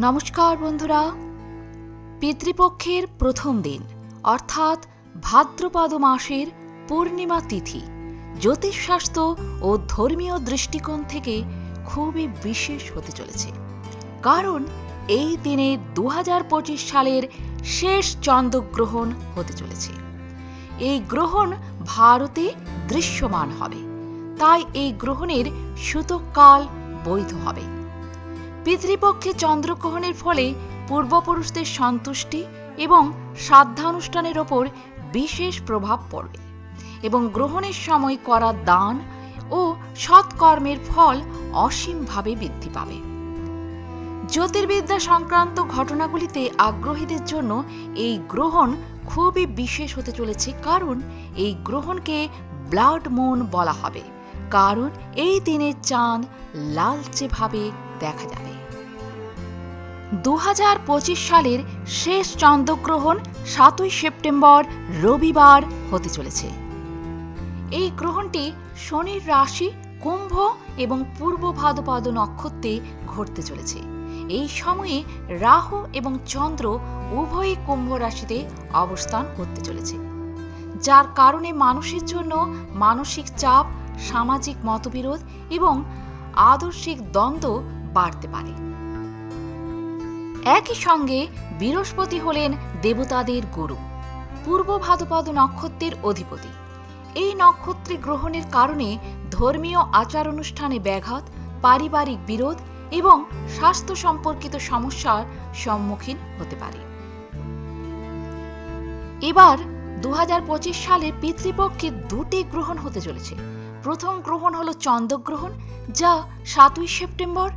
নমস্কার বন্ধুরা। পিতৃপক্ষের প্রথম দিন, অর্থাৎ ভাদ্রপদ মাসের পূর্ণিমা তিথি, জ্যোতিষশাস্ত্র ও ধর্মীয় দৃষ্টিকোণ থেকে খুবই বিশেষ হতে চলেছে। কারণ এই দিনে দু হাজার পঁচিশ সালের শেষ চন্দ্রগ্রহণ হতে চলেছে। এই গ্রহণ ভারতে দৃশ্যমান হবে। তাই এই গ্রহণের সূতককাল বৈধ হবে। পিতৃপক্ষে চন্দ্রগ্রহণের ফলে পূর্বপুরুষদের সন্তুষ্টি এবং শ্রাদ্ধানুষ্ঠানের ওপর বিশেষ প্রভাব পড়বে এবং গ্রহণের সময় করা দান ও সৎকর্মের ফল অসীমভাবে বৃদ্ধি পাবে। জ্যোতির্বিদ্যা সংক্রান্ত ঘটনাগুলিতে আগ্রহীদের জন্য এই গ্রহণ খুবই বিশেষ হতে চলেছে কারণ এই গ্রহণকে ব্লাড মুন বলা হবে। কারণ এই দিনে চাঁদ লালচেভাবে দেখা যাবে। দু হাজার পঁচিশ সালের শেষ চন্দ্রগ্রহণ সাতই সেপ্টেম্বর রবিবার হতে চলেছে। এই গ্রহণটি শনির রাশি, কুম্ভ এবং পূর্ব ভাদ্রপদ নক্ষত্রে ঘটতে চলেছে। এই সময়ে রাহু এবং চন্দ্র উভয়ই কুম্ভ রাশিতে অবস্থান করতে চলেছে। যার কারণে মানুষের জন্য মানসিক চাপ, সামাজিক মতবিরোধ এবং আদর্শিক দ্বন্দ্ব বাড়তে পারে। একই সঙ্গে বৃহস্পতি হলেন দেবতাদের গুরু, পূর্ব ভাদ্রপদ নক্ষত্রের অধিপতি। এই নক্ষত্রে গ্রহণের কারণে ধর্মীয় আচার অনুষ্ঠানে ব্যাঘাত, পারিবারিক বিরোধ এবং স্বাস্থ্য সম্পর্কিত সমস্যার সম্মুখীন হতে পারে। এবার দু হাজার পঁচিশ সালে পিতৃপক্ষে দুটি গ্রহণ হতে চলেছে। প্রথম গ্রহণ হলো চন্দ্রগ্রহণ, যা সাতই সেপ্টেম্বর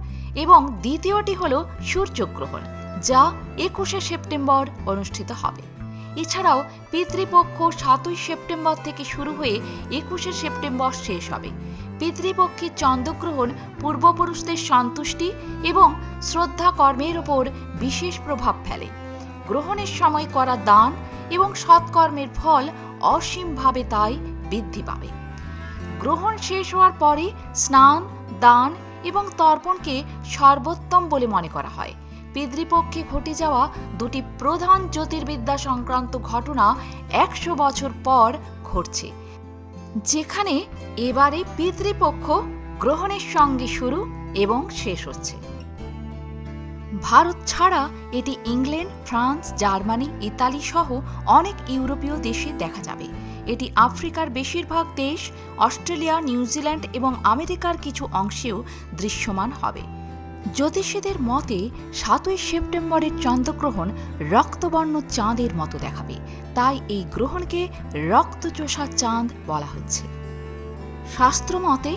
এবং দ্বিতীয়টি হল সূর্যগ্রহণ, যা একুশে সেপ্টেম্বর অনুষ্ঠিত হবে। এছাড়াও পিতৃপক্ষ সাতই সেপ্টেম্বর থেকে শুরু হয়ে একুশে সেপ্টেম্বর শেষ হবে। পিতৃপক্ষের চন্দ্রগ্রহণ পূর্বপুরুষদের সন্তুষ্টি এবং শ্রদ্ধা কর্মের ওপর বিশেষ প্রভাব ফেলে। গ্রহণের সময় করা দান এবং সৎকর্মের ফল অসীমভাবে তাই বৃদ্ধি পাবে। গ্রহণ শেষ হওয়ার পরে স্নান, দান এবং তর্পণকে সর্বোত্তম বলে মনে করা হয়। পিতৃপক্ষে ঘটে যাওয়া দুটি প্রধান জ্যোতির্বিদ্যা সংক্রান্ত ঘটনা একশো বছর পর ঘটছে, যেখানে এবারে পিতৃপক্ষ গ্রহণের সঙ্গে শুরু এবং শেষ হচ্ছে। ভারত ছাড়া এটি ইংল্যান্ড, ফ্রান্স, জার্মানি, ইতালি সহ অনেক ইউরোপীয় দেশে দেখা যাবে। এটি আফ্রিকার বেশিরভাগ দেশ, অস্ট্রেলিয়া নিউজিল্যান্ড এবং আমেরিকার কিছু অংশেও দৃশ্যমান হবে। জ্যোতিষীদের মতে, সাতই সেপ্টেম্বরের চন্দ্রগ্রহণ রক্তবর্ণ চাঁদের মতো দেখাবে। তাই এই গ্রহণকে রক্তচোষা চাঁদ বলা হচ্ছে। শাস্ত্রমতে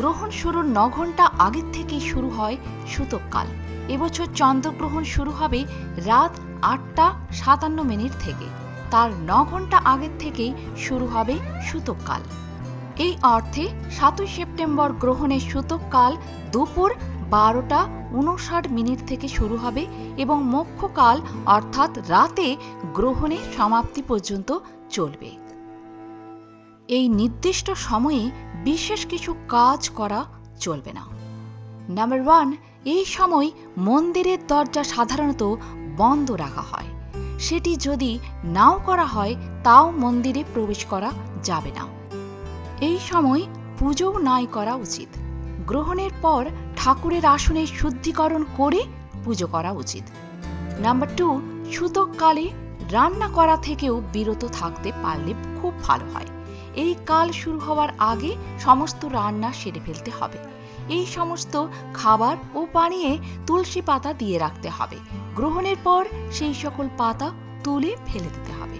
গ্রহণ শুরুর ন ঘণ্টা আগের থেকেই শুরু হয় সূতককাল এবছর চন্দ্রগ্রহণ শুরু হবে রাত আটটা সাতান্ন মিনিট থেকে। তার ন ঘণ্টা আগের থেকেই শুরু হবে সূতককাল এই অর্থে সাতই সেপ্টেম্বর গ্রহণের সূতককাল দুপুর বারোটা উনষাট মিনিট থেকে শুরু হবে এবং মোক্ষকাল অর্থাৎ রাতে গ্রহণের সমাপ্তি পর্যন্ত চলবে। এই নির্দিষ্ট সময়ে বিশেষ কিছু কাজ করা চলবে না। নাম্বার ওয়ান এই সময় মন্দিরের দরজা সাধারণত বন্ধ রাখা হয়। সেটি যদি নাও করা হয়, তাও মন্দিরে প্রবেশ করা যাবে না। এই সময় পুজোও নাই করা উচিত। গ্রহণের পর ঠাকুরের আসনে শুদ্ধিকরণ করে পুজো করা উচিত। নাম্বার টু সুতককালে রান্না করা থেকেও বিরত থাকতে পারলে খুব ভালো হয়। এই কাল শুরু হওয়ার আগে সমস্ত রান্না সেরে ফেলতে হবে। এই সমস্ত খাবার ও পানীয়ে তুলসী পাতা দিয়ে রাখতে হবে। গ্রহণের পর সেই সকল পাতা তুলে ফেলে দিতে হবে।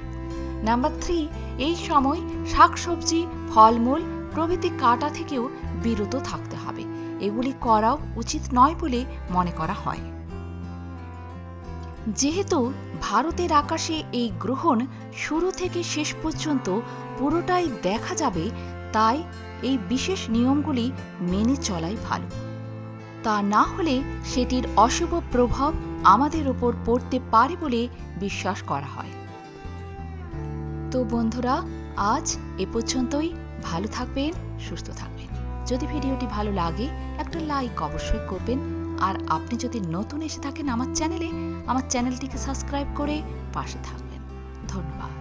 নাম্বার থ্রি এই সময় শাকসবজি, ফলমূল প্রভৃতি কাটা থেকেও বিরত থাকতে হবে। এগুলি করাও উচিত নয় বলে মনে করা হয়। যেহেতু ভারতের আকাশে এই গ্রহণ শুরু থেকে শেষ পর্যন্ত পুরোটাই দেখা যাবে, তাই এই বিশেষ নিয়মগুলি মেনে চলাই ভালো। তা না হলে সেটির অশুভ প্রভাব আমাদের ওপর পড়তে পারে বলে বিশ্বাস করা হয়। তো বন্ধুরা, আজ এ পর্যন্তই। ভালো থাকবেন, সুস্থ থাকবেন। যদি ভিডিওটি ভালো লাগে, একটা লাইক অবশ্যই করবেন। আর আপনি যদি নতুন এসে থাকেন আমার চ্যানেলে, আমার চ্যানেলটিকে সাবস্ক্রাইব করে পাশে থাকবেন। ধন্যবাদ।